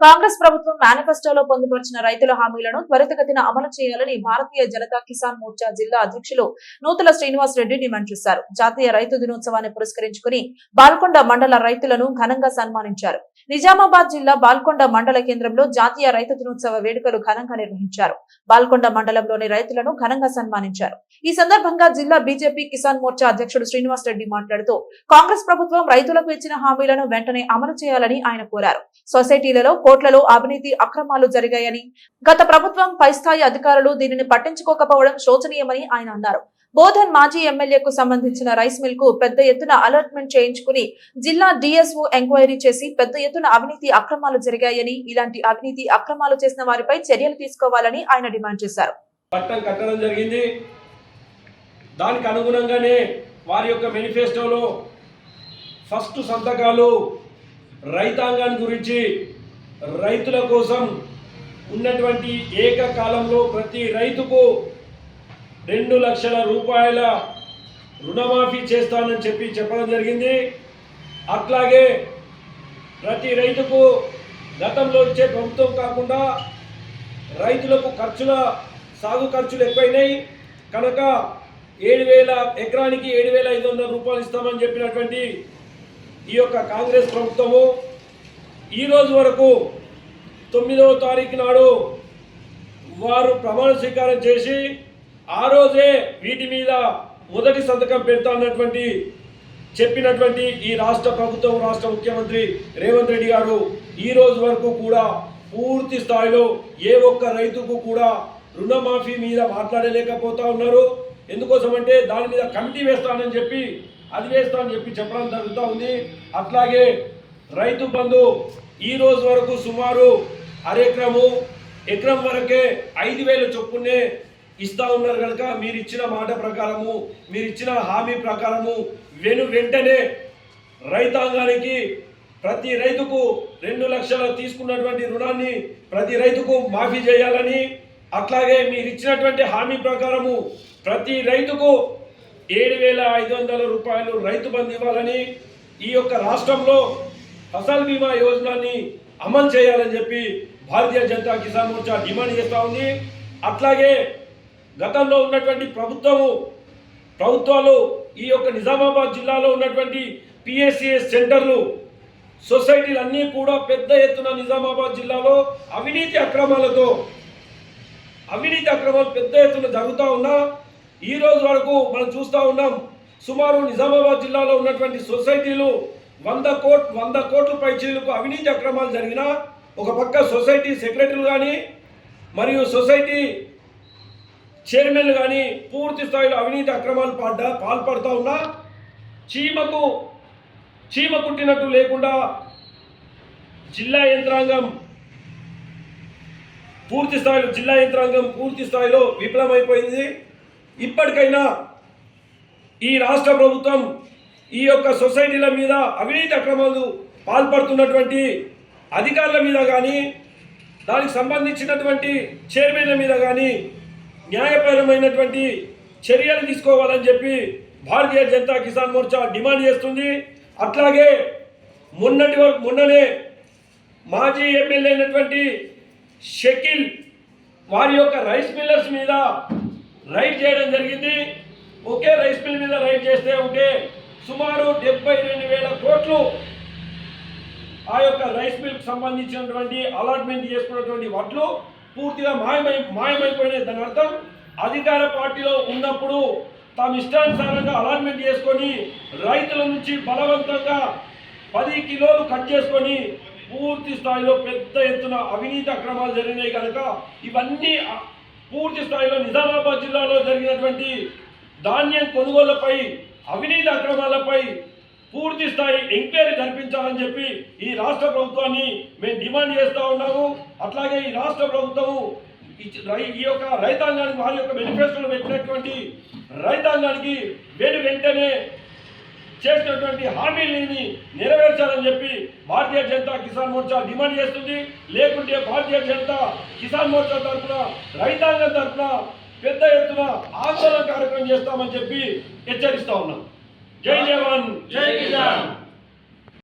కాంగ్రెస్ ప్రభుత్వం మేనిఫెస్టోలో పొందుపరిచిన రైతుల హామీలను త్వరితగతిన అమలు చేయాలని భారతీయ జనతా కిసాన్ మోర్చా జిల్లా అధ్యక్షులు నూతల శ్రీనివాస్ రెడ్డి డిమాండ్ చేశారు. జాతీయ రైతు దినోత్సవాన్ని పురస్కరించుకుని బాల్కొండ మండల రైతులను ఘనంగా సన్మానించారు. నిజామాబాద్ జిల్లా బాల్కొండ మండల కేంద్రంలో జాతీయ రైతు దినోత్సవ వేడుకలు ఘనంగా నిర్వహించారు. బాల్కొండ మండలంలోని రైతులను ఘనంగా సన్మానించారు. ఈ సందర్భంగా జిల్లా బీజేపీ కిసాన్ మోర్చా అధ్యక్షుడు శ్రీనివాస్ రెడ్డి మాట్లాడుతూ కాంగ్రెస్ ప్రభుత్వం రైతులకు ఇచ్చిన హామీలను వెంటనే అమలు చేయాలని ఆయన కోరారు. సొసైటీలలో కోట్లలో అవినీతి అక్రమాలు జరిగాయని గత ప్రభుత్వం పైస్థాయి అధికారులు దీనిని పట్టించుకోకపోవడం శోచనీయమని ఆయన అన్నారు. బోధన్ మాజీ ఎమ్మెల్యేకు సంబంధించిన రైస్ మిల్కు పెద్ద ఎత్తున అలర్ట్మెంట్ చేయించుకుని జిల్లా డిఎస్ఓ ఎంక్వైరీ చేసి పెద్ద ఎత్తున అవినీతి అక్రమాలు జరిగాయని ఇలాంటి అవినీతి అక్రమాలు చేసిన వారిపై చర్యలు తీసుకోవాలని ఆయన డిమాండ్ చేశారు. పట్టం కట్టడం జరిగింది. దానికి అనుగుణంగానే వారి యొక్క మేనిఫెస్టోలో ఫస్ట్ సంతకాలు రైతాంగాన్ని గురించి రైతుల కోసం ఉన్నటువంటి ఏకకాలంలో ప్రతి రైతుకు రెండు లక్షల రూపాయల రుణమాఫీ చేస్తానని చెప్పి చెప్పడం జరిగింది. అట్లాగే ప్రతి రైతుకు గతంలో ఇచ్చే ప్రభుత్వం కాకుండా రైతులకు ఖర్చుల సాగు ఖర్చులు ఎక్కువైనాయి. కనుక ఏడు వేల ఎకరానికి ఏడు వేల ఐదు వందల రూపాయలు ఇస్తామని చెప్పినటువంటి ఈ యొక్క కాంగ్రెస్ ప్రభుత్వము ఈరోజు వరకు తొమ్మిదవ తారీఖు నాడు వారు ప్రమాణ స్వీకారం చేసి ఆ రోజే వీటి మీద మొదటి సంతకం పెడతా అన్నటువంటి చెప్పినటువంటి ఈ రాష్ట్ర ప్రభుత్వం రాష్ట్ర ముఖ్యమంత్రి రేవంత్ రెడ్డి గారు ఈ రోజు వరకు కూడా పూర్తి స్థాయిలో ఏ ఒక్క రైతుకు కూడా రుణమాఫీ మీద మాట్లాడలేకపోతా ఉన్నారు. ఎందుకోసమంటే దాని మీద కమిటీ వేస్తానని చెప్పి అది వేస్తానని చెప్పి చెప్పడం జరుగుతూ ఉంది. అట్లాగే రైతు బంధు ఈ రోజు వరకు సుమారు అరెక్రము ఎకరం వరకే ఐదు వేల చొప్పునే ఇస్తా ఉన్నారు కనుక మీరు ఇచ్చిన మాట ప్రకారము మీరు ఇచ్చిన హామీ ప్రకారము వెను వెంటనే రైతాంగానికి ప్రతి రైతుకు రెండు లక్షల తీసుకున్నటువంటి రుణాన్ని ప్రతి రైతుకు మాఫీ చేయాలని అట్లాగే మీరు ఇచ్చినటువంటి హామీ ప్రకారము ప్రతి రైతుకు ఏడు వేల ఐదు వందల రూపాయలు రైతు బంధు ఇవ్వాలని ఈ యొక్క రాష్ట్రంలో ఫసల్ బీమా యోజనని అమలు చేయాలని చెప్పి భారతీయ జనతా కిసాన్ మోర్చా డిమాండ్ చేస్తూ ఉంది. అట్లాగే గతంలో ఉన్నటువంటి ప్రభుత్వము ప్రభుత్వాలు ఈ యొక్క నిజామాబాద్ జిల్లాలో ఉన్నటువంటి పిఎస్సిఎస్ సెంటర్లు సొసైటీలు అన్నీ కూడా పెద్ద ఎత్తున నిజామాబాద్ జిల్లాలో అవినీతి అక్రమాలతో అవినీతి అక్రమాలు పెద్ద ఎత్తున జరుగుతూ ఉన్నా ఈ రోజు వరకు మనం చూస్తూ ఉన్నాం సుమారు నిజామాబాద్ జిల్లాలో ఉన్నటువంటి సొసైటీలు వంద కోట్ వంద కోట్ల పైచీలకు అవినీతి అక్రమాలు జరిగినా ఒక పక్క సొసైటీ సెక్రటరీలు కానీ మరియు సొసైటీ చైర్మన్లు కానీ పూర్తి స్థాయిలో అవినీతి అక్రమాలు పాడ్డా పాల్పడుతూ ఉన్నా చీమకు చీమ కుట్టినట్టు లేకుండా జిల్లా యంత్రాంగం పూర్తి స్థాయిలో జిల్లా యంత్రాంగం పూర్తి స్థాయిలో విఫలమైపోయింది. ఇప్పటికైనా ఈ రాష్ట్ర ప్రభుత్వం ఈ యొక్క సొసైటీల మీద అవినీతి అక్రమాలు పాల్పడుతున్నటువంటి అధికారుల మీద కానీ దానికి సంబంధించినటువంటి చైర్మన్ల మీద కానీ న్యాయపరమైనటువంటి చర్యలు తీసుకోవాలని చెప్పి భారతీయ జనతా కిసాన్ మోర్చా డిమాండ్ చేస్తుంది. అట్లాగే మొన్నటి వరకు మొన్ననే మాజీ ఎమ్మెల్యే అయినటువంటి షకిల్ వారి యొక్క రైస్ మిల్లర్స్ మీద రైడ్ చేయడం జరిగింది. ఒకే రైస్ మిల్ మీద రైడ్ చేస్తే ఉంటే సుమారు డెబ్బై రెండు వేల కోట్లు ఆ యొక్క రైస్ మిల్క్ సంబంధించినటువంటి అలాట్మెంట్ చేసుకున్నటువంటి వడ్లు పూర్తిగా మాయమై మాయమైపోయినాయి. దాని అర్థం అధికార పార్టీలో ఉన్నప్పుడు తాము ఇష్టానుసారంగా అలాట్మెంట్ చేసుకొని రైతుల నుంచి బలవంతంగా పది కిలోలు కట్ చేసుకొని పూర్తి స్థాయిలో పెద్ద ఎత్తున అవినీతి అక్రమాలు జరిగినాయి కనుక ఇవన్నీ పూర్తి స్థాయిలో నిజామాబాద్ జిల్లాలో జరిగినటువంటి ధాన్యం కొనుగోలపై అవినీతి అక్రమాలపై పూర్తి స్థాయి ఎంక్వైరీ జరిపించాలని చెప్పి ఈ రాష్ట్ర ప్రభుత్వాన్ని మేము డిమాండ్ చేస్తూ ఉన్నాము. అట్లాగే ఈ రాష్ట్ర ప్రభుత్వము ఈ- యొక్క రైతాంగానికి వారి యొక్క మేనిఫెస్టోలో పెట్టినటువంటి రైతాంగానికి వెను వెంటనే చేసినటువంటి హామీలని నెరవేర్చాలని చెప్పి భారతీయ జనతా కిసాన్ మోర్చా డిమాండ్ చేస్తుంది. లేకుంటే భారతీయ జనతా కిసాన్ మోర్చా తరఫున రైతాంగం తరఫున పెద్ద ఎత్తున ఆందోళన కార్యక్రమం చేస్తామని చెప్పి హెచ్చరిస్తా ఉన్నాం. జై జవాన్ జై కిసాన్.